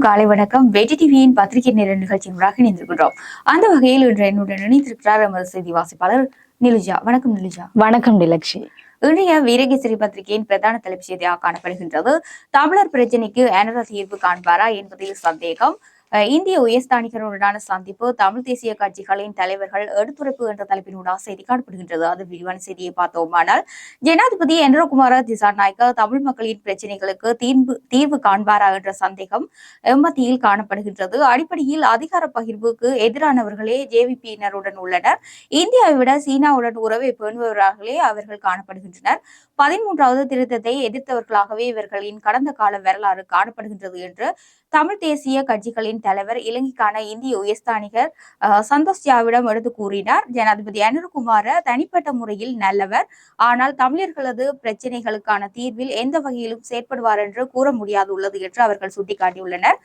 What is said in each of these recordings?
அனைவருக்கும் காலை வணக்கம். வெற்றி டிவியின் பத்திரிகை நேர நிகழ்ச்சியினூடாக இணைந்திருக்கின்றோம். அந்த வகையில் இன்று என்னுடன் இணைந்திருக்கிறார் எமது செய்தி வாசிப்பாளர் நிலுஜா. வணக்கம் நிலுஜா. வணக்கம் நிலக்ஷி. இன்றைய வீரகேசரி பத்திரிகையின் பிரதான தலைப்பு செய்தியாக காணப்படுகின்றது. தமிழர் பிரச்சினைக்கு அனரா தீர்வு காண்பாரா என்பதில் சந்தேகம். இந்திய உயர்ஸ்தானிகருடனான சந்திப்பு தமிழ் தேசிய கட்சிகளின் தலைவர்கள் எடுத்துரைப்பு என்ற தலைப்பினூடாக செய்தி காணப்படுகின்றது. அது விரிவான செய்தியை பார்த்தோமானால் ஜனாதிபதி என்ரோகுமார திசாநாயக்க தமிழ் மக்களின் பிரச்சனைகளுக்கு தீர்வு தீர்வு காண்பாரா என்ற சந்தேகம் எம்மத்தியில் காணப்படுகின்றது. அடிப்படையில் அதிகார பகிர்வுக்கு எதிரானவர்களே ஜேவிபியினருடன் உள்ளனர். இந்தியாவை விட சீனாவுடன் உறவை பேணுபவர்களே அவர்கள் காணப்படுகின்றனர். பதிமூன்றாவது திருத்தத்தை எதிர்த்தவர்களாகவே இவர்களின் கடந்த கால வரலாறு காணப்படுகின்றது என்று தமிழ் தேசிய கட்சிகளின் தலைவர் இலங்கைக்கான இந்திய உயர்ஸ்தானிகர் சந்தோஷியாவிடம் சந்தோஷ் ஜாவிடம் எடுத்து கூறினார். ஜனாதிபதி அனுர்குமார தனிப்பட்ட முறையில் நல்லவர். ஆனால் தமிழர்களது பிரச்சனைகளுக்கான தீர்வில் எந்த வகையிலும் செயற்படுவார் என்று கூற முடியாது உள்ளது என்று அவர்கள் சுட்டிக்காட்டியுள்ளனர்.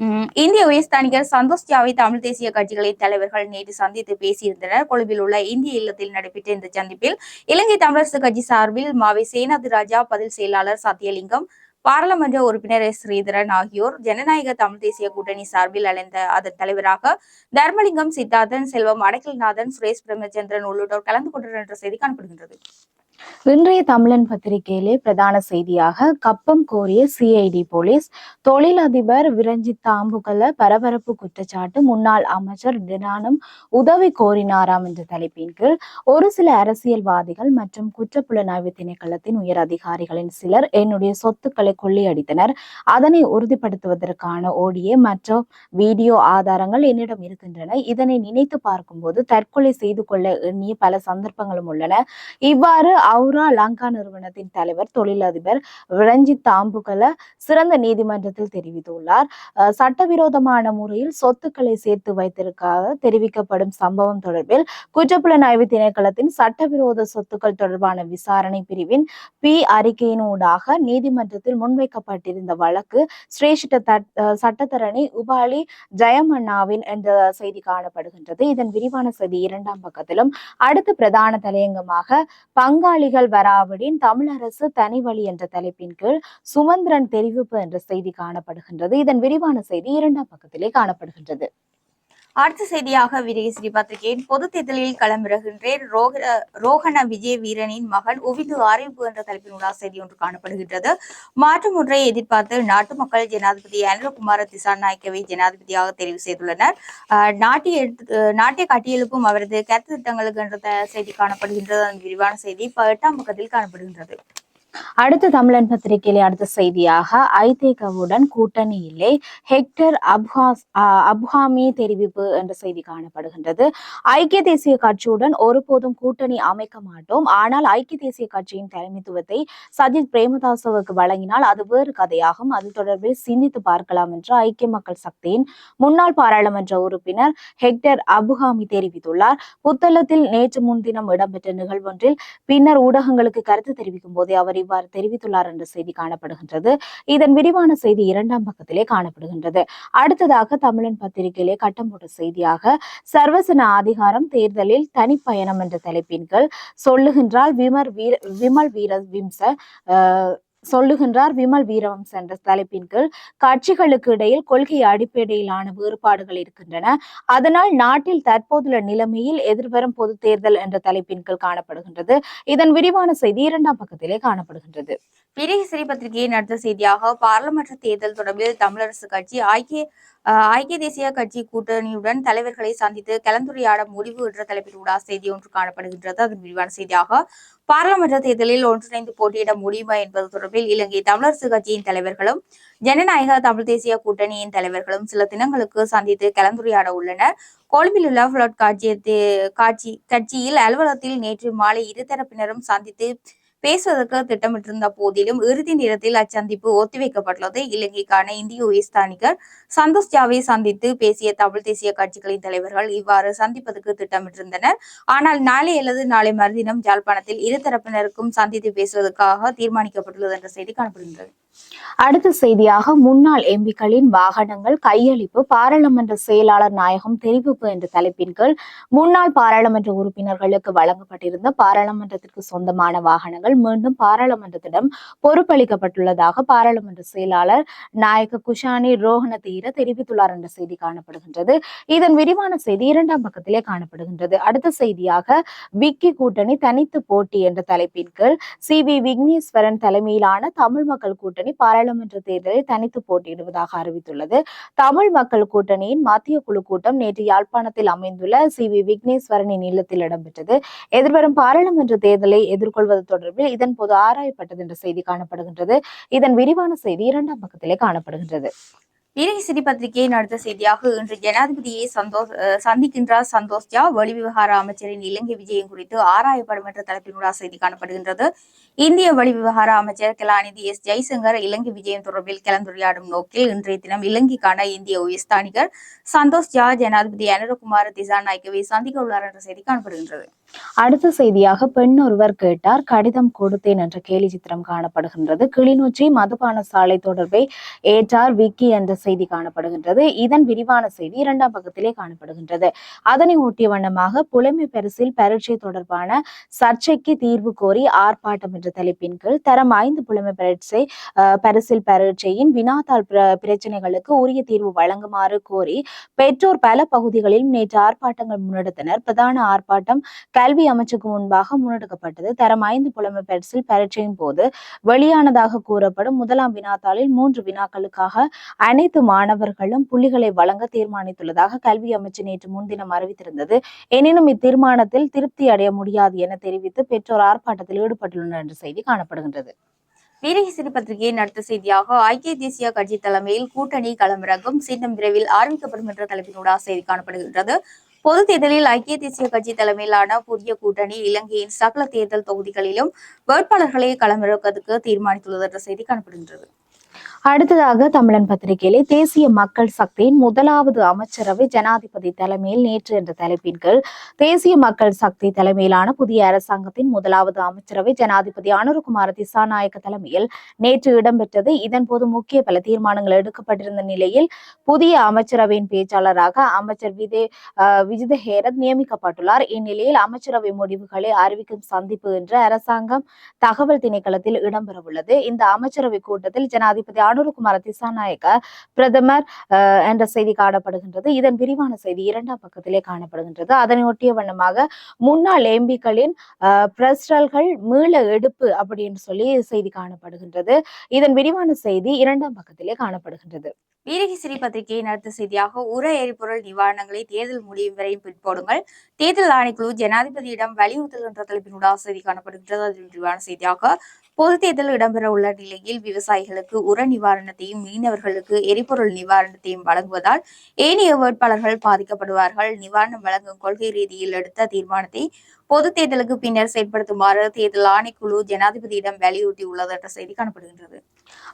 உம், இந்திய உயர்ஸ்தானிகர் சந்தோஷ் ஜாவை தமிழ் தேசிய கட்சிகளின் தலைவர்கள் நேற்று சந்தித்து பேசியிருந்தனர். கொழும்பில் உள்ள இந்திய இல்லத்தில் நடைபெற்ற இந்த சந்திப்பில் இலங்கை தமிழரசு கட்சி சார்பில் மாவை சேனாதி ராஜா பதில் செயலாளர் சத்தியலிங்கம் பாராளுமன்ற உறுப்பினர் எஸ் ஸ்ரீதரன் ஆகியோர் ஜனநாயக தமிழ் தேசிய கூட்டணி சார்பில் அழைந்த அதன் தலைவராக தர்மலிங்கம் சித்தார்த்தன் செல்வம் அடக்கல்நாதன் சுரேஷ் பிரேமச்சந்திரன் உள்ளிட்டோர் கலந்து கொண்டனர் என்ற செய்தி காணப்படுகின்றது. இன்றைய தமிழன் பத்திரிகையிலே பிரதான செய்தியாக கப்பம் கோரிய சிஐடி போலீஸ் தொழிலதிபர் விரஞ்சித் தாம்புகல பரபரப்பு குற்றச்சாட்டு முன்னாள் அமைச்சர் தினானம் உதவி கோரினாராம் என்ற தலைப்பின் கீழ் ஒரு சில அரசியல்வாதிகள் மற்றும் குற்றப்புலனாய்வு திணைக்களத்தின் உயர் அதிகாரிகளின் சிலர் என்னுடைய சொத்துக்களை கொள்ளையடித்தனர். அதனை உறுதிப்படுத்துவதற்கான ஓடியே மற்றும் வீடியோ ஆதாரங்கள் என்னிடம் இருக்கின்றன. இதனை நினைத்து பார்க்கும்போது தற்கொலை செய்து கொள்ள எண்ணிய பல சந்தர்ப்பங்களும் உள்ளன. இவ்வாறு அவுரா லங்கா நிறுவனத்தின் தலைவர் தொழிலதிபர் விரஞ்சித் தாம்புகல சிறந்த நீதிமன்றத்தில் தெரிவித்துள்ளார். சட்டவிரோதமான முறையில் சொத்துக்களை சேர்த்து வைத்திருக்காக தெரிவிக்கப்படும் சம்பவம் தொடர்பில் குற்றப்புலனாய்வு திணைக்களத்தின் சட்டவிரோத சொத்துக்கள் தொடர்பான விசாரணை பிரிவின் பி அறிக்கையினூடாக நீதிமன்றத்தில் முன்வைக்கப்பட்டிருந்த வழக்கு சிரேஷ்ட சட்டத்தரணி உபாலி ஜெயமன்னாவின் என்ற செய்தி காணப்படுகின்றது. இதன் விரிவான செய்தி இரண்டாம் பக்கத்திலும். அடுத்த பிரதான தலையங்கமாக பங்காளி பங்காளிகள் வராவிடின் தமிழரசு தனி வழி என்ற தலைப்பின் கீழ் சுமந்திரன் தெரிவிப்பு என்ற செய்தி காணப்படுகின்றது. இதன் விரிவான செய்தி இரண்டாம் பக்கத்திலே காணப்படுகின்றது. அடுத்த செய்தியாக வீரகேசரி பத்திரிகையின் பொது தேர்தலில் களமிறகின்றேன் ரோக ரோகண விஜய வீரனின் மகன் உவிந்து அறிவிப்பு என்ற தலைப்பினுள்ள செய்தி ஒன்று காணப்படுகின்றது. மாற்றம் ஒன்றை எதிர்பார்த்து நாட்டு மக்கள் ஜனாதிபதி அனிலகுமார திசாநாயக்கவை ஜனாதிபதியாக தெரிவு செய்துள்ளனர். நாட்டிய நாட்டை நாட்டை கட்டியெழுப்பும் அவரது கருத்து திட்டங்களுக்கு என்ற செய்தி காணப்படுகின்றது. அதன் விரிவான செய்தி எட்டாம் பக்கத்தில் காணப்படுகின்றது. அடுத்த தமிழன் பத்திரிகையிலே அடுத்த செய்தியாக ஐதேகவுடன் கூட்டணி ஹெக்டர் அப்ஹாஸ் அப்ஹாமி தெரிவிப்பு என்ற செய்தி காணப்படுகின்றது. ஐக்கிய தேசிய கட்சியுடன் ஒருபோதும் கூட்டணி அமைக்க மாட்டோம். ஆனால் ஐக்கிய தேசிய கட்சியின் தலைமைத்துவத்தை சஜித் பிரேமதாசவுக்கு வழங்கினால் அது வேறு கதையாகும். அது தொடர்பில் சிந்தித்து பார்க்கலாம் என்று ஐக்கிய மக்கள் சக்தியின் முன்னாள் பாராளுமன்ற உறுப்பினர் ஹெக்டர் அபுஹாமி தெரிவித்துள்ளார். புத்தளத்தில் நேற்று முன்தினம் இடம்பெற்ற நிகழ்வொன்றில் பின்னர் ஊடகங்களுக்கு கருத்து தெரிவிக்கும் போதே அவர் இவ்வாறு தெரிவித்துள்ளார் என்ற செய்தி காணப்படுகின்றது. இதன் விரிவான செய்தி இரண்டாம் பக்கத்திலே காணப்படுகின்றது. அடுத்ததாக தமிழன் பத்திரிகையிலே கட்டம் போட்ட செய்தியாக சர்வசன அதிகாரம் தேர்தலில் தனிப்பயணம் என்ற தலைப்பின் கீழ் சொல்லுகின்றால் விமர் வீர விமல் வீர விம்ச சொல்லுகின்றார் விமல் வீரவம்ச என்ற தலைப்பின் கீழ் கட்சிகளுக்கு இடையில் கொள்கை அடிப்படையிலான வேறுபாடுகள் இருக்கின்றன. அதனால் நாட்டில் தற்போதுள்ள நிலைமையில் எதிர்வரும் பொது தேர்தல் என்ற தலைப்பின் கீழ் காணப்படுகின்றது. இதன் விரிவான செய்தி இரண்டாம் பக்கத்திலே காணப்படுகின்றது. வீரகேசரி பத்திரிகையின் அடுத்த செய்தியாக பாராளுமன்ற தேர்தல் தொடர்பில் தமிழரசு கட்சி ஐக்கிய ஐக்கிய தேசிய கட்சி கூட்டணியுடன் தலைவர்களை சந்தித்து கலந்துரையாட முடிவு என்ற தலைப்பில் உடா செய்தி ஒன்று காணப்படுகின்றது. அதன் விரிவான செய்தியாக பாராளுமன்ற தேர்தலில் ஒன்றிணைந்து போட்டியிட முடியுமா என்பது தொடர்பில் இலங்கை தமிழரசு கட்சியின் தலைவர்களும் ஜனநாயக தமிழ் தேசிய கூட்டணியின் தலைவர்களும் சில தினங்களுக்கு சந்தித்து கலந்துரையாட உள்ளனர். கொழும்பில் உள்ள புளட் காட்சி காட்சி கட்சியில் அலுவலகத்தில் நேற்று மாலை இருதரப்பினரும் சந்தித்து பேசுவதற்கு திட்டமிட்டிருந்த போதிலும் இறுதி நேரத்தில் அச்சந்திப்பு ஒத்திவைக்கப்பட்டுள்ளது. இலங்கைக்கான இந்திய உயர்ஸ்தானிகர் சந்தோஷ் ஜாவை சந்தித்து பேசிய தமிழ் தேசிய கட்சிகளின் தலைவர்கள் இவ்வாறு சந்திப்பதற்கு திட்டமிட்டிருந்தனர். ஆனால் நாளை அல்லது நாளை மறுதினம் ஜாழ்ப்பாணத்தில் இரு தரப்பினருக்கும் சந்தித்து பேசுவதற்காக தீர்மானிக்கப்பட்டுள்ளது என்ற செய்தி காணப்படுகின்றது. அடுத்த செய்தியாக முன்னாள் எம்பிக்களின் வாகனங்கள் கையளிப்பு பாராளுமன்ற செயலாளர் நாயகம் தெரிவிப்பு என்ற தலைப்பின் கீழ் முன்னாள் பாராளுமன்ற உறுப்பினர்களுக்கு வழங்கப்பட்டிருந்த பாராளுமன்றத்திற்கு சொந்தமான வாகனங்கள் மீண்டும் பாராளுமன்றத்திடம் பொறுப்பளிக்கப்பட்டுள்ளதாக பாராளுமன்ற செயலாளர் நாயக குஷானி ரோஹன தீர தெரிவித்துள்ளார் என்ற செய்தி காணப்படுகின்றது. இதன் விரிவான செய்தி இரண்டாம் பக்கத்திலே காணப்படுகின்றது. அடுத்த செய்தியாக விக்கி கூட்டணி தனித்து போட்டி என்ற தலைப்பின் கீழ் சி வி விக்னேஸ்வரன் தலைமையிலான தமிழ் மக்கள் கூட்டணி பாராளுமன்ற தேர்தலில் தனித்து போட்டியிடுவதாக அறிவித்துள்ளது. தமிழ் மக்கள் கூட்டணியின் மத்திய குழு கூட்டம் நேற்று யாழ்ப்பாணத்தில் அமைந்துள்ள சி வி விக்னேஸ்வரனின் இல்லத்தில் இடம்பெற்றது. எதிர்வரும் பாராளுமன்ற தேர்தலை எதிர்கொள்வது தொடர்பில் இதன் போது ஆராயப்பட்டது என்ற செய்தி காணப்படுகின்றது. இதன் விரிவான செய்தி இரண்டாம் பக்கத்திலே காணப்படுகின்றது. வீரகேசரி பத்திரிகையின் அடுத்த செய்தியாக இன்று ஜனாதிபதியை சந்தோஷ் சந்திக்கின்றார் சந்தோஷ் ஜா வெளிவிவகார அமைச்சரின் இலங்கை விஜயம் குறித்து ஆராயப்படும் என்ற தலைப்பினூடாக செய்தி காணப்படுகின்றது. இந்திய வெளிவிவகார அமைச்சர் கலாநிதி எஸ். ஜெய்சங்கர் இலங்கை விஜயம் தொடர்பில் கலந்துரையாடும் நோக்கில் இன்றைய தினம் இலங்கைக்கான இந்திய உயர்ஸ்தானிகர் சந்தோஷ் ஜா ஜனாதிபதி அனுரகுமார் திசாநாயக்கவை சந்திக்க உள்ளார் என்ற செய்தி காணப்படுகின்றது. அடுத்த செய்தியாக பெண் ஒருவர் கேட்டார் கடிதம் கொடுத்தேன் என்ற கேலி சித்திரம் காணப்படுகின்றது. கிளிநொச்சி மதுபான சாலை தொடர்பை ஏற்றார் விக்கி என்ற செய்தி காணப்படுகின்றது. இதன் விரிவான செய்தி இரண்டாம் பக்கத்திலே காணப்படுகின்றது. அதனை ஒட்டிய வண்ணமாக புலமை பரிசில் பரீட்சை தொடர்பான சர்ச்சைக்கு தீர்வு கோரி ஆர்ப்பாட்டம் என்ற தலைப்பின் கீழ் தரம் ஐந்து புலமை பரீட்சை பரிசில் பரீட்சையின் வினாத்தாள் பிரச்சனைகளுக்கு உரிய தீர்வு வழங்குமாறு கோரி பெற்றோர் பல பகுதிகளில் நேற்று ஆர்ப்பாட்டங்கள் முன்னெடுத்தனர். பிரதான ஆர்ப்பாட்டம் கல்வி அமைச்சுக்கு முன்பாக முன்னெடுக்கப்பட்டது. தரம் ஐந்து புலமை பரிசில் பரீட்சையின் போது வெளியானதாக கூறப்படும் முதலாம் வினாத்தாளில் மூன்று வினாக்களுக்காக அனைத்து மாணவர்களும் புள்ளிகளை வழங்க தீர்மானித்துள்ளதாக கல்வி அமைச்சு நேற்று முன்தினம் அறிவித்திருந்தது. எனினும் இத்தீர்மானத்தில் திருப்தி அடைய முடியாது என தெரிவித்து பெற்றோர் ஆர்ப்பாட்டத்தில் ஈடுபட்டுள்ளனர் என்ற செய்தி காணப்படுகின்றது. வீரகேசரி பத்திரிகையின் அடுத்த செய்தியாக ஐக்கிய தேசிய கட்சி தலைமையில் கூட்டணி களமிறங்கும் சின்னம் விரைவில் ஆரம்பிக்கப்படும் என்ற தலைப்பினூடாக செய்தி காணப்படுகின்றது. பொது தேர்தலில் ஐக்கிய தேசிய கட்சி தலைமையிலான புதிய கூட்டணி இலங்கையின் சகல தேர்தல் தொகுதிகளிலும் வேட்பாளர்களை களமிறக்கிறதுக்கு தீர்மானித்துள்ளது என்ற செய்தி காணப்படுகின்றது. அடுத்ததாக தமிழன் பத்திரிகையிலே தேசிய மக்கள் சக்தியின் முதலாவது அமைச்சரவை ஜனாதிபதி தலைமையில் நேற்று என்ற தலைப்பின் கீழ் தேசிய மக்கள் சக்தி தலைமையிலான புதிய அரசாங்கத்தின் முதலாவது அமைச்சரவை ஜனாதிபதி அனுருகுமார திசாநாயக்க தலைமையில் நேற்று இடம்பெற்றது. இதன்போது முக்கிய பல தீர்மானங்கள் எடுக்கப்பட்டிருந்த நிலையில் புதிய அமைச்சரவையின் பேச்சாளராக அமைச்சர் விதே விஜித ஹேரத் நியமிக்கப்பட்டுள்ளார். இந்நிலையில் அமைச்சரவை முடிவுகளை அறிவிக்கும் சந்திப்பு என்று அரசாங்கம் தகவல் திணைக்களத்தில் இடம்பெறவுள்ளது. இந்த அமைச்சரவை கூட்டத்தில் ஜனாதிபதி அனுருகுமார திசாநாயக்க பிரதமர் என்ற செய்தி காணப்படுகின்றது. இதன் விரிவான செய்தி இரண்டாம் பக்கத்திலே காணப்படுகின்றது. அதனை ஒட்டிய வண்ணமாக முன்னாள் எம்பிக்களின் பிரஸ்டல்கள் மீள எடுப்பு அப்படின்னு சொல்லி செய்தி காணப்படுகின்றது. இதன் விரிவான செய்தி இரண்டாம் பக்கத்திலே காணப்படுகின்றது. வீரகேசரி பத்திரிகையின் அடுத்த செய்தியாக உர எரிபொருள் நிவாரணங்களை தேர்தல் முடியும் வரை பிற்போடுங்கள் தேர்தல் ஆணைக்குழு ஜனாதிபதியிடம் வலியுறுத்தல் என்ற தலைப்பின் செய்தி காணப்படுகின்றது. அதில் விரிவான செய்தியாக பொது தேர்தல் இடம்பெற உள்ள நிலையில் விவசாயிகளுக்கு உர நிவாரணத்தையும் மீனவர்களுக்கு எரிபொருள் நிவாரணத்தையும் வழங்குவதால் ஏனைய வேட்பாளர்கள் பாதிக்கப்படுவார்கள். நிவாரணம் வழங்கும் கொள்கை ரீதியில் எடுத்த தீர்மானத்தை பொது தேர்தலுக்கு பின்னர் செயல்படுத்துமாறு தேர்தல் ஆணைக்குழு ஜனாதிபதியிடம் வலியுறுத்தியுள்ளது என்ற செய்தி காணப்படுகின்றது.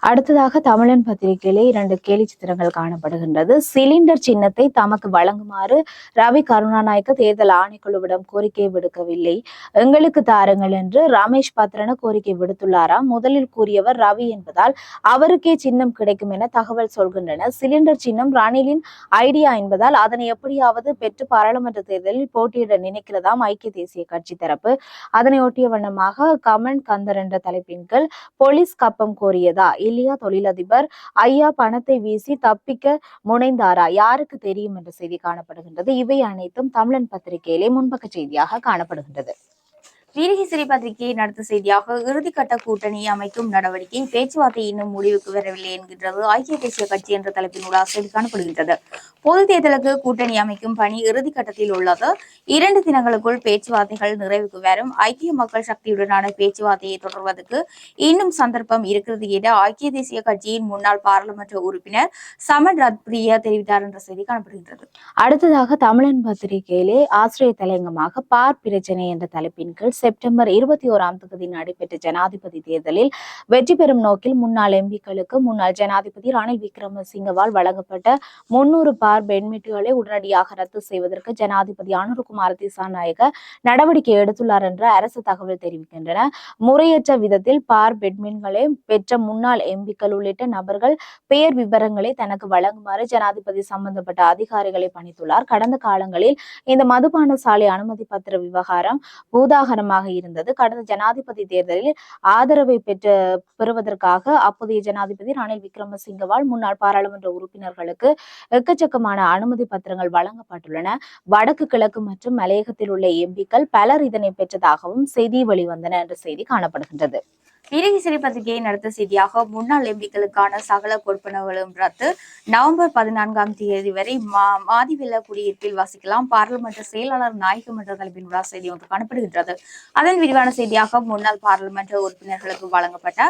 அடுத்ததாக தமிழன் பத்திரிகையிலே இரண்டு கேலி சித்திரங்கள் காணப்படுகின்றது. சிலிண்டர் சின்னத்தை தமக்கு வழங்குமாறு ரவி கருணாநாயக்க தேர்தல் ஆணைக்குழுவிடம் கோரிக்கை விடுக்கவில்லை. எங்களுக்கு தாருங்கள் என்று ரமேஷ் பத்ரன கோரிக்கை விடுத்துள்ளாராம். முதலில் கூறியவர் ரவி என்பதால் அவருக்கே சின்னம் கிடைக்கும் என தகவல் சொல்கின்றன சிலிண்டர் சின்னம் ரணிலின் ஐடியா என்பதால் அதனை எப்படியாவது பெற்று பாராளுமன்ற தேர்தலில் போட்டியிட நினைக்கிறதாம் ஐக்கிய தேசிய கட்சி தரப்பு. அதனையொட்டிய வண்ணமாக கமன் கந்தர் என்ற தலைப்பின் கீழ் போலீஸ் கப்பம் கோரியதா? இல்லையா? தொழிலதிபர் ஐயா பணத்தை வீசி தப்பிக்க முனைந்தாரா? யாருக்கு தெரியும்? என்ற செய்தி காணப்படுகின்றது. இவை அனைத்தும் தமிழன் பத்திரிகையிலே முன்பக்க செய்தியாக காணப்படுகின்றது. வீரகி பத்திரிகையின் நடத்த செய்தியாக இறுதிக்கட்ட கூட்டணி அமைக்கும் நடவடிக்கை பேச்சுவார்த்தை இன்னும் முடிவுக்கு வரவில்லை என்கின்றது. ஐக்கிய தேசிய கட்சி என்ற தலைப்பினூடாக செய்தி காணப்படுகின்றது. பொது தேர்தலுக்கு கூட்டணி அமைக்கும் பணி இறுதிக்கட்டத்தில் உள்ளது. இரண்டு தினங்களுக்குள் பேச்சுவார்த்தைகள் நிறைவுக்கு வரும். ஐக்கிய மக்கள் சக்தியுடனான பேச்சுவார்த்தையை தொடர்வதற்கு இன்னும் சந்தர்ப்பம் இருக்கிறது என ஐக்கிய தேசிய கட்சியின் முன்னாள் பாராளுமன்ற உறுப்பினர் சமன் ரத்பிரியா தெரிவித்தார் என்ற செய்தி காணப்படுகின்றது. அடுத்ததாக தமிழன் பத்திரிகையிலே ஆசிரியர் தலையங்கமாக பார் பிரச்சனை என்ற தலைப்பின் கீழ் செப்டம்பர் இருபத்தி ஓராம் தேதி நடைபெற்ற ஜனாதிபதி தேர்தலில் வெற்றி பெறும் நோக்கில் முன்னாள் எம்பிக்களுக்கு முன்னாள் ஜனாதிபதி ரணில் விக்ரமசிங்கவால் வழங்கப்பட்ட முன்னூறு பார் பெண்மீட்டுகளை உடனடியாக ரத்து செய்வதற்கு ஜனாதிபதி அனுருகுமார் திசாநாயக நடவடிக்கை எடுத்துள்ளார் என்று அரசு தகவல் தெரிவிக்கின்றன. முறையற்ற விதத்தில் பார் பெட்மின்களை பெற்ற முன்னாள் எம்பிக்கள் உள்ளிட்ட நபர்கள் பெயர் விவரங்களை தனக்கு வழங்குமாறு ஜனாதிபதி சம்பந்தப்பட்ட அதிகாரிகளை பணித்துள்ளார். கடந்த காலங்களில் இந்த மதுபான சாலை அனுமதி பத்திர விவகாரம் பூதாகரம் பூதாகரமாக இருந்தது. கடந்த ஜனாதிபதி தேர்தலில் ஆதரவை பெற்று பெறுவதற்காக அப்போதைய ஜனாதிபதி ரணில் விக்ரமசிங்கவால் முன்னாள் பாராளுமன்ற உறுப்பினர்களுக்கு எக்கச்சக்கமான அனுமதி பத்திரங்கள் வழங்கப்பட்டுள்ளன. வடக்கு கிழக்கு மற்றும் மலையகத்தில் உள்ள எம்பிக்கள் பலர் இதனை பெற்றதாகவும் செய்தி வெளிவந்தன என்ற செய்தி காணப்படுகின்றது. வீரகேசரி பத்திரிகையின் அடுத்த செய்தியாக முன்னாள் எம்பிக்களுக்கான சகல கொடுப்பனவுகளும் ரத்து. நவம்பர் பதினான்காம் தேதி வரை மா மாதிவில்ல குடியிருப்பில் வசிக்கலாம். பாராளுமன்ற செயலாளர் நாயகமன்ற என்ற தலைப்பின் உலா செய்தி ஒன்று காணப்படுகின்றது. அதன் விரிவான செய்தியாக முன்னாள் பாராளுமன்ற உறுப்பினர்களுக்கு வழங்கப்பட்ட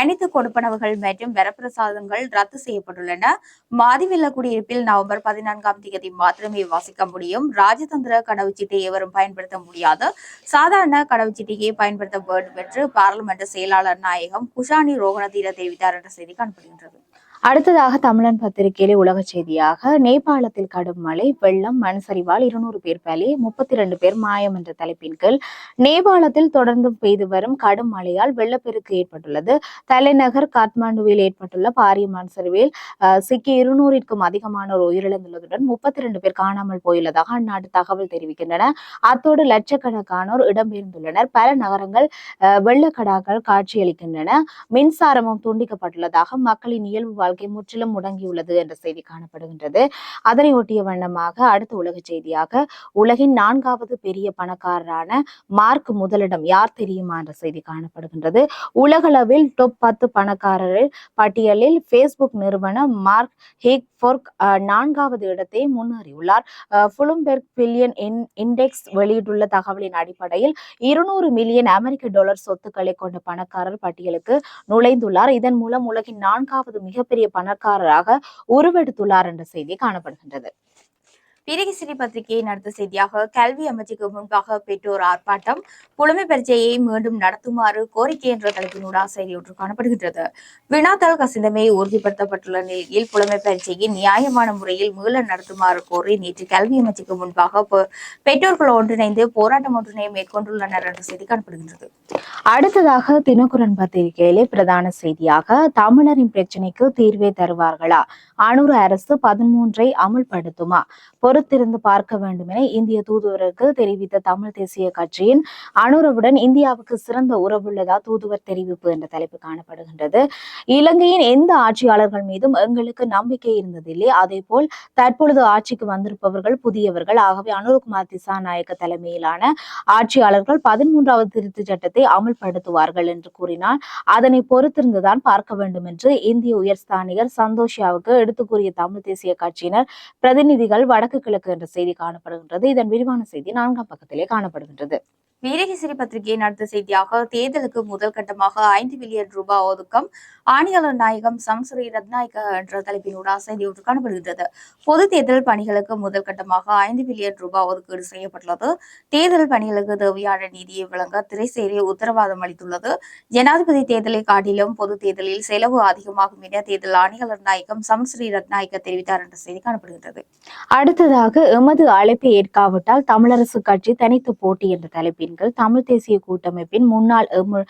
அனைத்து கொடுப்பனவுகள் மற்றும் வரப்பிரசாதங்கள் ரத்து செய்யப்பட்டுள்ளன. மாதிவில்ல குடியிருப்பில் நவம்பர் பதினான்காம் தேதி மாத்திரமே வசிக்க முடியும். ராஜதந்திர கடவுச்சீட்டை எவரும் பயன்படுத்த முடியாது. சாதாரண கடவுச்சீட்டையே பயன்படுத்த வேண்டும் என்று பாராளுமன்ற செயலாளர் நாயகம் குஷானி ரோகணதீர தெரிவித்தார் என்ற செய்தி காணப்படுகின்றது. அடுத்ததாக தமிழன் பத்திரிகையிலே உலக செய்தியாக நேபாளத்தில் கடும் மழை வெள்ளம் மண் சரிவால் இருநூறு பேர் பலி முப்பத்தி இரண்டு பேர் மாயம் என்ற தலைப்பின் கீழ் நேபாளத்தில் தொடர்ந்து பெய்து வரும் கடும் மழையால் வெள்ளப்பெருக்கு ஏற்பட்டுள்ளது. தலைநகர் காத்மாண்டுவில் ஏற்பட்டுள்ள பாரிய மண் சரிவில் சிக்கி இருநூறிற்கும் அதிகமானோர் உயிரிழந்துள்ளதுடன் முப்பத்தி இரண்டு பேர் காணாமல் போயுள்ளதாக அந்நாட்டு தகவல் தெரிவிக்கின்றன. அத்தோடு லட்சக்கணக்கானோர் இடம்பெயர்ந்துள்ளனர். பல நகரங்கள் அஹ், வெள்ளக்கடாக்கள் காட்சியளிக்கின்றன. மின்சாரமும் துண்டிக்கப்பட்டுள்ளதாக மக்களின் இயல்பு வாழ்க்கை முற்றிலும் முடங்கியுள்ளது என்ற செய்தி காணப்படுகின்றது. அதனை ஒட்டிய வண்ணமாக அடுத்த உலக செய்தியாக உலகின் நான்காவது பெரிய பணக்காரரான மார்க் முதலிடம் யார் தெரியுமா என்ற செய்தி காணப்படுகின்றது. உலகளவில் டொப் பத்து பணக்காரர்கள் பட்டியலில் ஃபேஸ்புக் நிறுவனம் மார்க் ஹேக்ஃபோர்க் அஹ், நான்காவது இடத்தை முன்னேறியுள்ளார். புலும்பெர்க் பில்லியன் இண்டெக்ஸ் வெளியிட்டுள்ள தகவலின் அடிப்படையில் இருநூறு மில்லியன் அமெரிக்க டாலர் சொத்துக்களை கொண்ட பணக்காரர் பட்டியலுக்கு நுழைந்துள்ளார். இதன் மூலம் உலகின் நான்காவது மிகப்பெரிய பணக்காரராக உருவெடுத்துள்ளார் என்ற செய்தி காணப்படுகின்றது. வீரகேசரி பத்திரிகையின் அடுத்த செய்தியாக கல்வி அமைச்சுக்கு முன்பாக பெற்றோர் ஆர்ப்பாட்டம் புலமை பரீட்சையை மீண்டும் நடத்துமாறு கோரிக்கை என்ற தலைப்பினூடா செய்தி ஒன்று காணப்படுகின்றது. வினாத்தால் கசிந்தமை உறுதிப்படுத்தப்பட்டுள்ள நிலையில் புலமை பரீட்சையை நியாயமான முறையில் மீள நடத்துமாறு கோரி நேற்று கல்வி அமைச்சுக்கு முன்பாக பெற்றோர்கள் ஒன்றிணைந்து போராட்டம் ஒன்றினை மேற்கொண்டுள்ளனர் என்ற செய்தி காணப்படுகின்றது. அடுத்ததாக தினக்குரன் பத்திரிகையிலே பிரதான செய்தியாக தமிழரின் பிரச்சனைக்கு தீர்வே தருவார்களா? அனூர் அரசு பதிமூன்றை அமுல்படுத்துமா? பொறுத்திருந்து பார்க்க வேண்டும் என இந்திய தூதுவருக்கு தெரிவித்த தமிழ் தேசிய கட்சியின் அனுரவுடன் இந்தியாவுக்கு சிறந்த உறவுள்ளதா தூதுவர் தெரிவிப்பு என்ற தலைப்பு காணப்படுகின்றது. இலங்கையின் எந்த ஆட்சியாளர்கள் மீதும் எங்களுக்கு நம்பிக்கை இருந்ததில்லை. அதே போல் தற்பொழுது ஆட்சிக்கு வந்திருப்பவர்கள் புதியவர்கள். ஆகவே அனுரகுமார் திசாநாயக்க தலைமையிலான ஆட்சியாளர்கள் பதிமூன்றாவது திருத்தச் சட்டத்தை அமல்படுத்துவார்கள் என்று கூறினார் அதனை பொறுத்திருந்துதான் பார்க்க வேண்டும் என்று இந்திய உயர்ஸ்தானிகர் சந்தோஷியாவுக்கு எடுத்து கூறிய தமிழ் தேசிய கட்சியினர் பிரதிநிதிகள் வடக்கு கிழக்கு என்ற செய்தி காணப்படுகின்றது. இதன் விரிவான செய்தி நான்காம் பக்கத்திலே காணப்படுகின்றது. வீரகேசரி பத்திரிகையின் நடத்த செய்தியாக தேர்தலுக்கு முதல் கட்டமாக ஐந்து பில்லியன் ரூபாய் ஒதுக்கம் ஆணையாளர் நாயகம் சம்ஸ்ரீ ரத்நாயக்க என்ற தலைப்பினூடா செய்தி ஒன்று காணப்படுகின்றது. பொது தேர்தல் பணிகளுக்கு முதல் கட்டமாக ஐந்து பில்லியன் ரூபாய் ஒதுக்கீடு செய்யப்பட்டுள்ளது. தேர்தல் பணிகளுக்கு தேவையான நிதியை வழங்க திரைசேரி உத்தரவாதம் அளித்துள்ளது. ஜனாதிபதி தேர்தலை காட்டிலும் பொது தேர்தலில் செலவு அதிகமாகும் என தேர்தல் ஆணையாளர் நாயகம் சம்ஸ்ரீ ரத்நாயக்க தெரிவித்தார் என்ற செய்தி காணப்படுகின்றது. அடுத்ததாக எமது அழைப்பை ஏற்காவிட்டால் தமிழரசு கட்சி தனித்து போட்டி என்ற தலைப்பின் கீழ் தமிழ் தேசிய கூட்டமைப்பின் முன்னாள் எம்மு-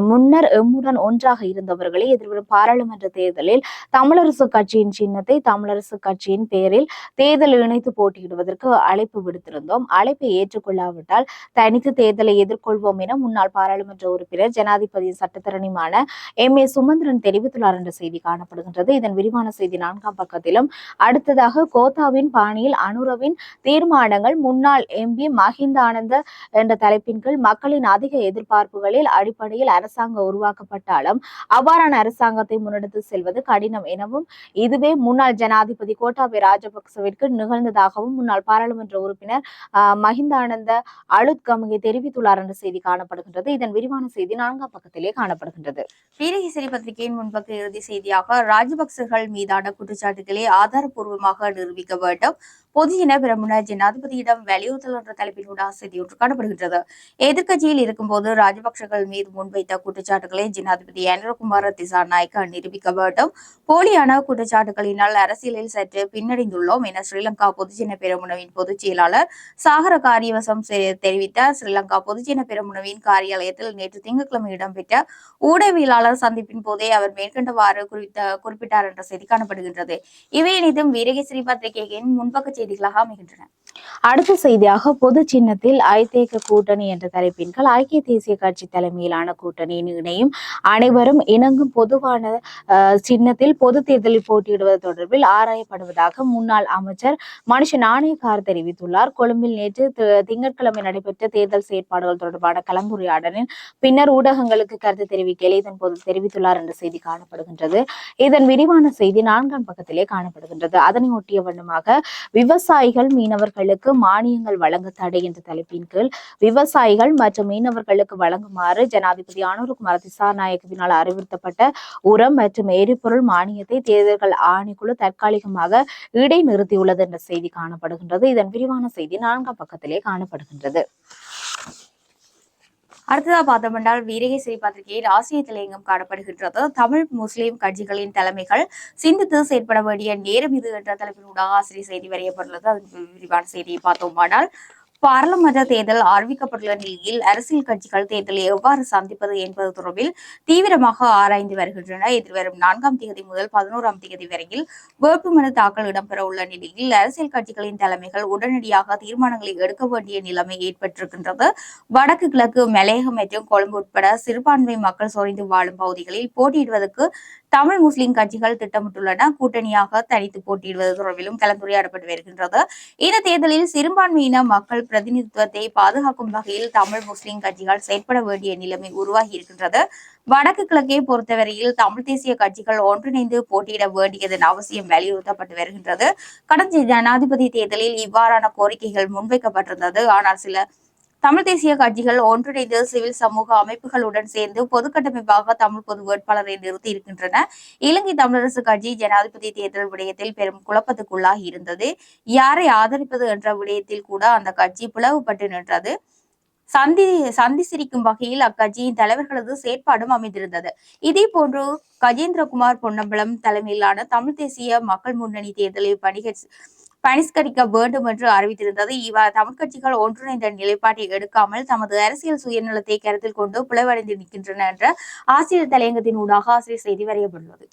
முன்னர் எம்முடன் ஒன்றாக இருந்தவர்களை எதிர்வரும் பாராளுமன்ற தேர்தலில் தமிழரசு கட்சியின் சின்னத்தை தமிழரசு கட்சியின் பெயரில் தேர்தல் இணைத்து போட்டியிடுவதற்கு அழைப்பு விடுத்திருந்தோம். அழைப்பை ஏற்றுக்கொள்ளாவிட்டால் தனித்து தேர்தலை எதிர்கொள்வோம் என முன்னாள் பாராளுமன்ற உறுப்பினர் ஜனாதிபதி சட்டத்தரணியுமான எம். ஏ. சுமந்திரன் தெரிவித்துள்ளார் என்ற செய்தி காணப்படுகின்றது. இதன் விரிவான செய்தி நான்காம் பக்கத்திலும் அடுத்ததாக கோத்தாவின் பாணியில் அனுரவின் தீர்மானங்கள் முன்னாள் எம்பி மஹிந்த ஆனந்த என்ற தலைப்பின் கீழ் மக்களின் அதிக எதிர்பார்ப்புகளில் அடிப்படையில் அரசாங்கம் உருவாக்கப்பட்டாலும் அவ்வாறான அரசாங்கத்தை முன்னெடுத்து செல்வது கடினம் எனவும் இதுவே முன்னாள் ஜனாதிபதி கோட்டாபய ராஜபக்சவிற்கு நிகழ்ந்ததாகவும் முன்னாள் பாராளுமன்ற உறுப்பினர் மஹிந்தானந்த மஹிந்த அலுத் கமுகை தெரிவித்துள்ளார் என்ற செய்தி காணப்படுகின்றது. இதன் விரிவான செய்தி நான்காம் பக்கத்திலே காணப்படுகின்றது. பீரகிசரி பத்திரிகையின் முன்பக்க இறுதி செய்தியாக ராஜபக்சர்கள் மீதான குற்றச்சாட்டுகளை ஆதாரப்பூர்வமாக நிரூபிக்க வேண்டும். பொதுஜன பிரமுன ஜனாதிபதியிடம் வலியுறுத்தல் என்ற தலைப்பினூடாக செய்தி ஒன்று காணப்படுகின்றது. எதிர்க்கட்சியில் இருக்கும்போது ராஜபக்சர்கள் மீது முன்வைத்த குற்றச்சாட்டுகளை ஜனாதிபதி அனுரகுமார திசாநாயக்க நிரூபிக்க வேண்டும். போலியான குற்றச்சாட்டுகளினால் அரசியலில் சற்று பின்னடைந்துள்ளோம் என ஸ்ரீலங்கா பொதுஜன பெரமுனவின் பொதுச் செயலாளர் சாகர காரியவசம் தெரிவித்தார். ஸ்ரீலங்கா பொதுஜன பெரமுனவின் காரியாலயத்தில் நேற்று திங்கட்கிழமை இடம்பெற்ற ஊடகவியலாளர் சந்திப்பின் போதே அவர் மேற்கண்டவாறு குறித்த குறிப்பிட்டார் என்ற செய்தி காணப்படுகின்றது. இவை அனைத்தும் வீரகேசரி பத்திரிகையின் முன்பக்க செய்தி செய்திகளாக அமைகின்றன. அடுத்த செய்தியாக பொது சின்னத்தில் ஐதேக கூட்டணி என்ற தலைப்பின் கீழ் ஐக்கிய தேசிய கட்சி தலைமையிலான கூட்டணியின் இணையும் அனைவரும் இணங்கும் பொதுவான சின்னத்தில் பொது தேர்தலில் போட்டியிடுவது தொடர்பில் ஆராயப்படுவதாக முன்னாள் அமைச்சர் மனுஷ நாணயக்கார் தெரிவித்துள்ளார். கொழும்பில் நேற்று திங்கட்கிழமை நடைபெற்ற தேர்தல் செயற்பாடுகள் தொடர்பான கலந்துரையாடலின் பின்னர் ஊடகங்களுக்கு கருத்து தெரிவிக்கையில் இதன் போது தெரிவித்துள்ளார் என்ற செய்தி காணப்படுகின்றது. இதன் விரிவான செய்தி நான்காம் பக்கத்திலே காணப்படுகின்றது. அதனை ஒட்டிய வண்ணமாக விவசாயிகள் மீனவர்கள் விவசாயிகளுக்கு மானியங்கள் வழங்க தடை என்ற தலைப்பின் கீழ் விவசாயிகள் மற்றும் மீனவர்களுக்கு வழங்குமாறு ஜனாதிபதி அனுருகுமார் திசாநாயகவினால் அறிவுறுத்தப்பட்ட உரம் மற்றும் எரிபொருள் மானியத்தை தேர்தல்கள் ஆணைக்குழு தற்காலிகமாக இடைநிறுத்தியுள்ளது என்ற செய்தி காணப்படுகின்றது. இதன் விரிவான செய்தி நான்காம் பக்கத்திலே காணப்படுகின்றது. அடுத்ததா பார்த்தோம்னால் வீரகேசரி பத்திரிகையில் ஆசிரியத்தில் எங்கும் காணப்படுகின்றது. தமிழ் முஸ்லிம் கட்சிகளின் தலைமைகள் சிந்தித்து செயற்பட வேண்டிய நேரம் இது என்ற தலைப்பினூடாக ஆசிரியர் செய்தி வரையப்பட்டுள்ளது அதன் விரிவான செய்தியை பார்த்தோமானால் பாராளுமன்ற தேர்தல் அறிவிக்கப்பட்டுள்ள நிலையில் அரசியல் கட்சிகள் தேர்தலை எவ்வாறு சந்திப்பது என்பது தொடர்பில் தீவிரமாக ஆராய்ந்து வருகின்றன. எதிர்வரும் நான்காம் தேதி முதல் பதினோராம் தேதி வரையில் வேட்புமனு தாக்கல் இடம்பெற உள்ள நிலையில் அரசியல் கட்சிகளின் தலைமைகள் உடனடியாக தீர்மானங்களை எடுக்க வேண்டிய நிலைமை ஏற்பட்டிருக்கின்றது. வடக்கு கிழக்கு மலையகம் மற்றும் கொழும்பு உட்பட சிறுபான்மை மக்கள் சொரிந்து வாழும் பகுதிகளில் போட்டியிடுவதற்கு தமிழ் முஸ்லிம் கட்சிகள் திட்டமிட்டுள்ளன. கூட்டணியாக தனித்து போட்டியிடுவது தொடர்பிலும் கலந்துரையாடப்பட்டு வருகின்றது. இந்த தேர்தலில் சிறுபான்மையின மக்கள் பிரதிநிதித்துவத்தை பாதுகாக்கும் வகையில் தமிழ் முஸ்லிம் கட்சிகள் செயற்பட வேண்டிய நிலைமை உருவாகி இருக்கின்றது. வடக்கு கிழக்கை பொறுத்தவரையில் தமிழ் தேசிய கட்சிகள் ஒன்றிணைந்து போட்டியிட வேண்டியதன் அவசியம் வலியுறுத்தப்பட்டு வருகின்றது. கடந்த ஜனாதிபதி தேர்தலில் இவ்வாறான கோரிக்கைகள் முன்வைக்கப்பட்டிருந்தது. ஆனால் சில தமிழ் தேசிய கட்சிகள் ஒன்றிணைந்து சிவில் சமூக அமைப்புகளுடன் சேர்ந்து பொதுக்கட்டமைப்பாக தமிழ் பொது வேட்பாளரை நிறுத்தி இருக்கின்றன. இலங்கை தமிழரசு கட்சி ஜனாதிபதி தேர்தல் விடயத்தில் பெரும் குழப்பத்துக்குள்ளாகி இருந்தது. யாரை ஆதரிப்பது என்ற விடயத்தில் கூட அந்த கட்சி பிளவுபட்டு நின்றது. சந்தி சந்தி சிரிக்கும் வகையில் அக்கட்சியின் தலைவர்களது செயற்பாடும் அமைந்திருந்தது. இதே போன்று கஜேந்திரகுமார் பொன்னம்பலம் தலைமையிலான தமிழ் தேசிய மக்கள் முன்னணி தேர்தலை பணிகள் பணிஷ்கரிக்க வேண்டும் என்று அறிவித்திருந்தது. இவ்வாறு தமிழ் கட்சிகள் ஒன்றிணைந்த நிலைப்பாட்டை எடுக்காமல் தமது அரசியல் சுயநலத்தை கருத்தில் கொண்டு பிளவடைந்து நிற்கின்றன என்ற ஆசிரியர் தலையங்கத்தின் ஊடாக ஆசிரியர் செய்தி வரையப்பட்டுள்ளது.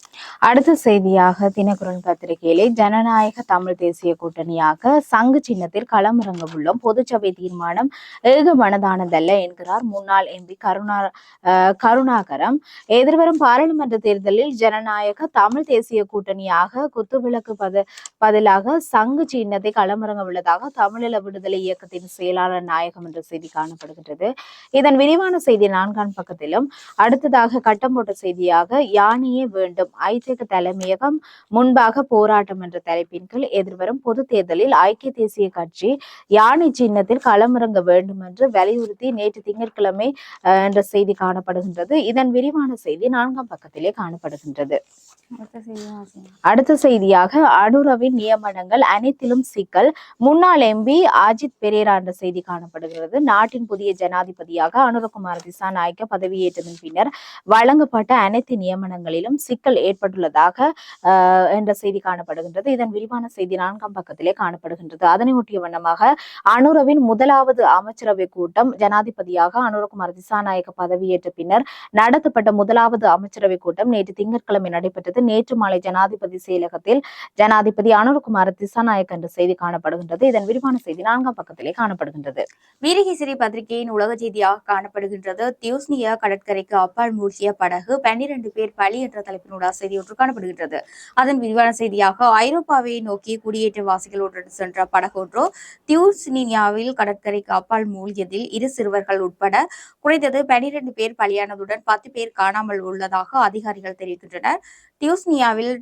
அடுத்த செய்தியாக தினகுரன் பத்திரிகையிலே ஜனநாயக தமிழ் தேசிய கூட்டணியாக சங்கு சின்னத்தில் களமிறங்க உள்ளோம் பொதுச்சபை தீர்மானம் ஏகமனதானதல்ல என்கிறார் முன்னாள் எம்பி கருணா அஹ், கருணாகரம். எதிர்வரும் பாராளுமன்ற தேர்தலில் ஜனநாயக தமிழ் தேசிய கூட்டணியாக குத்துவிளக்கு பத பதிலாக சங்கு சின்னத்தை களமிறங்க உள்ளதாக தமிழீழ விடுதலை இயக்கத்தின் செயலாளர் நாயகம் என்ற செய்தி காணப்படுகின்றது. இதன் விரிவான செய்தி நான்காம் பக்கத்திலும். அடுத்ததாக கட்டம் போட்ட செய்தியாக யானையே வேண்டும் ஐதேக தலைமையகம் முன்பாக போராட்டம் என்ற தலைப்பின் கீழ் எதிர்வரும் பொது தேர்தலில் ஐக்கிய தேசிய கட்சி யானை சின்னத்தில் களமிறங்க வேண்டும் என்று வலியுறுத்தி நேற்று திங்கட்கிழமை என்ற செய்தி காணப்படுகின்றது. இதன் விரிவான செய்தி நான்காம் பக்கத்திலே காணப்படுகின்றது. அடுத்த செய்தியாக அனுரவின் நியமனங்கள் அனைத்திலும் சிக்கல். முன்னாள் எம்பி அஜித் பெரேரா என்ற செய்தி காணப்படுகிறது. நாட்டின் புதிய ஜனாதிபதியாக அனுரகுமார் திசாநாயக்க பதவியேற்றதன் பின்னர் வழங்கப்பட்ட அனைத்து நியமனங்களிலும் சிக்கல் ஏற்பட்டுள்ளதாக ஆஹ், என்ற செய்தி காணப்படுகின்றது. இதன் விரிவான செய்தி நான்காம் பக்கத்திலே காணப்படுகின்றது. அதனை ஒட்டிய வண்ணமாக அனுரவின் முதலாவது அமைச்சரவை கூட்டம் ஜனாதிபதியாக அனுரகுமார் திசாநாயக்க பதவியேற்ற பின்னர் நடத்தப்பட்ட முதலாவது அமைச்சரவை கூட்டம் நேற்று திங்கட்கிழமை நடைபெற்றது. நேற்று மாலை ஜனாதிபதி செயலகத்தில் ஜனாதிபதி அனுர்குமார் திசாநாயக் என்ற செய்தி காணப்படுகின்றது. இதன் விரிவான செய்தி நான்காம் பக்கத்திலே காணப்படுகின்றது. வீரகேசரி பத்திரிகையின் உலக செய்தியாக காணப்படுகின்றது. தியூஸ்னிய கடற்கரைக்கு அப்பால் மூழ்கிய படகு பன்னிரண்டு பேர் பலி என்ற தலைப்பினூடாக செய்தி ஒன்று காணப்படுகின்றது. அதன் விரிவான செய்தியாக ஐரோப்பாவை நோக்கி குடியேற்றவாசிகளுடன் சென்ற படகு ஒன்று தியூஸ்னியாவில் கடற்கரைக்கு அப்பால் மூழ்கியதில் இரு சிறுவர்கள் உட்பட குறைந்தது பனிரெண்டு பேர் பலியானதுடன் பத்து பேர் காணாமல் உள்ளதாக அதிகாரிகள் தெரிவிக்கின்றனர். டியூஸ்னியாவில்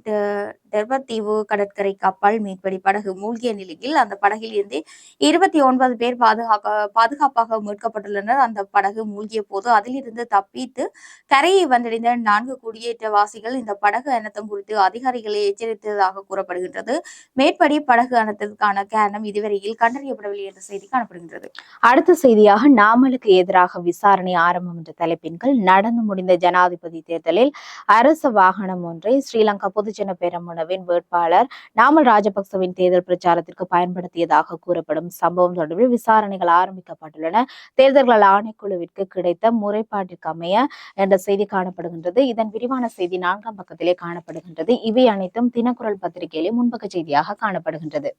டெர்பத்தீவு கடற்கரை கப்பல் மீன்பிடி படகு மூழ்கிய நிலையில் அந்த படகில் இருந்து இருபத்தி ஒன்பது பேர் பாதுகாக்க பாதுகாப்பாக மீட்கப்பட்டுள்ளனர். அந்த படகு மூழ்கிய போது அதிலிருந்து தப்பித்து கரையை வந்தடைந்த நான்கு குடியேற்றவாசிகள் இந்த படகு அனர்த்தம் குறித்து அதிகாரிகளை எச்சரித்ததாக கூறப்படுகின்றது. மேற்படி படகு அனர்த்தத்துக்கான காரணம் இதுவரையில் கண்டறியப்படவில்லை என்ற செய்தி காணப்படுகின்றது. அடுத்த செய்தியாக நாமலுக்கு எதிராக விசாரணை ஆரம்பம் என்ற தலைப்பின் கீழ் நடந்து முடிந்த ஜனாதிபதி தேர்தலில் அரசு வாகனம் ஒன்றை ஸ்ரீலங்கா பொதுஜன பெரமுனவின் வேட்பாளர் நாமல் ராஜபக்சவின் தேர்தல் பிரச்சாரத்திற்கு பயன்படுத்தியதாக கூறப்படும் சம்பவம் தொடர்பில் விசாரணைகள் ஆரம்பிக்கப்பட்டுள்ளன. தேர்தல்கள் ஆணைக்குழுவிற்கு கிடைத்த முறைப்பாட்டிற்கு அமைய என்ற செய்தி காணப்படுகின்றது. இதன் விரிவான செய்தி நான்காம் பக்கத்திலே காணப்படுகின்றது. இவை அனைத்தும் தினக்குரல் பத்திரிகையிலே முன்பக்க செய்தியாக காணப்படுகின்றது.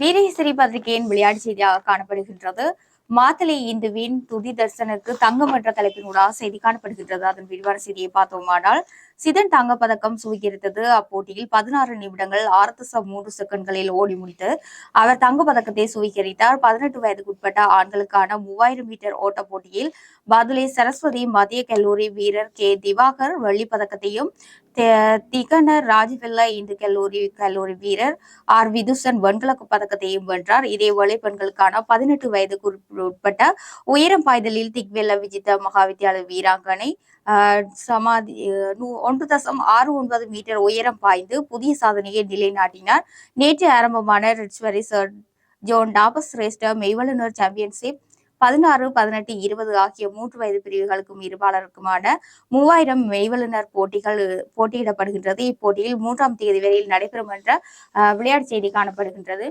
வீரேஸ்வரி பத்திரிகையின் விளையாட்டு செய்தியாக காணப்படுகின்றது. மாத்தலை இந்துவின் துதி தர்சனுக்கு தங்கம் என்ற தலைப்பினூடாக செய்தி காணப்படுகின்றது. அதன் விரிவான செய்தியை பார்த்தோமானால் சிதன் தங்கப்பதக்கம் சுவீகரித்தது. அப்போட்டியில் பதினாறு நிமிடங்கள் ஆறு தசம் மூன்று செகண்ட்களில் ஓடி முடித்து அவர் தங்கப்பதக்கத்தை சுவீகரித்தார். பதினெட்டு வயதுக்குட்பட்ட ஆண்களுக்கான மூவாயிரம் மீட்டர் ஓட்ட போட்டியில் பாதுலே சரஸ்வதி மத்திய கல்லூரி வீரர் கே. திவாகர் வெள்ளிப்பதக்கத்தையும் தி- திகனர் ராஜபில்லா இந்து கல்லூரி கல்லூரி வீரர் ஆர். விதுசன் வெண்கலக்கு பதக்கத்தையும் வென்றார். இதேவேளை பெண்களுக்கான பதினெட்டு வயதுக்கு உட்பட்ட உயரம் பாய்தலில் திக்வெல்ல விஜித மகாவித்யாலய வீராங்கனை சமாதி நூ- ஒன்று தசம் ஆறு ஒன்பது மீட்டர் உயரம் பாய்ந்து புதிய சாதனையை நிலைநாட்டினார். நேற்று ஆரம்பமான ரிச்வரி சர் ஜோன் டாபஸ் சிரேஷ்ட மெய்வல்லுநர் சாம்பியன்ஷிப் பதினாறு பதினெட்டு இருபது ஆகிய மூன்று வயது பிரிவுகளுக்கும் இருபாலருக்குமான மூவாயிரம் மெய்வல்லுநர் போட்டிகள் போட்டியிடப்படுகின்றது. இப்போட்டியில் மூன்றாம் தேதி வரையில் நடைபெறும் என்ற விளையாட்டு செய்தி காணப்படுகின்றது.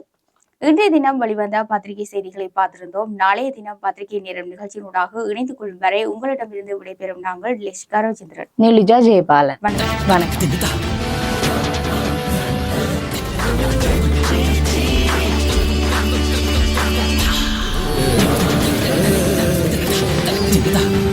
இன்றைய தினம் வெளிவந்த பத்திரிகை செய்திகளை பார்த்திருந்தோம். நாளைய தினம் பத்திரிகை நேரம் நிகழ்ச்சியினூடாக இணைந்து கொள்ளும் வரை உங்களிடமிருந்து விடைபெறும் நாங்கள் லெஷ்கா ராஜேந்திரன். நிலுஜா ஜெயபாலன். வணக்கம். 对的。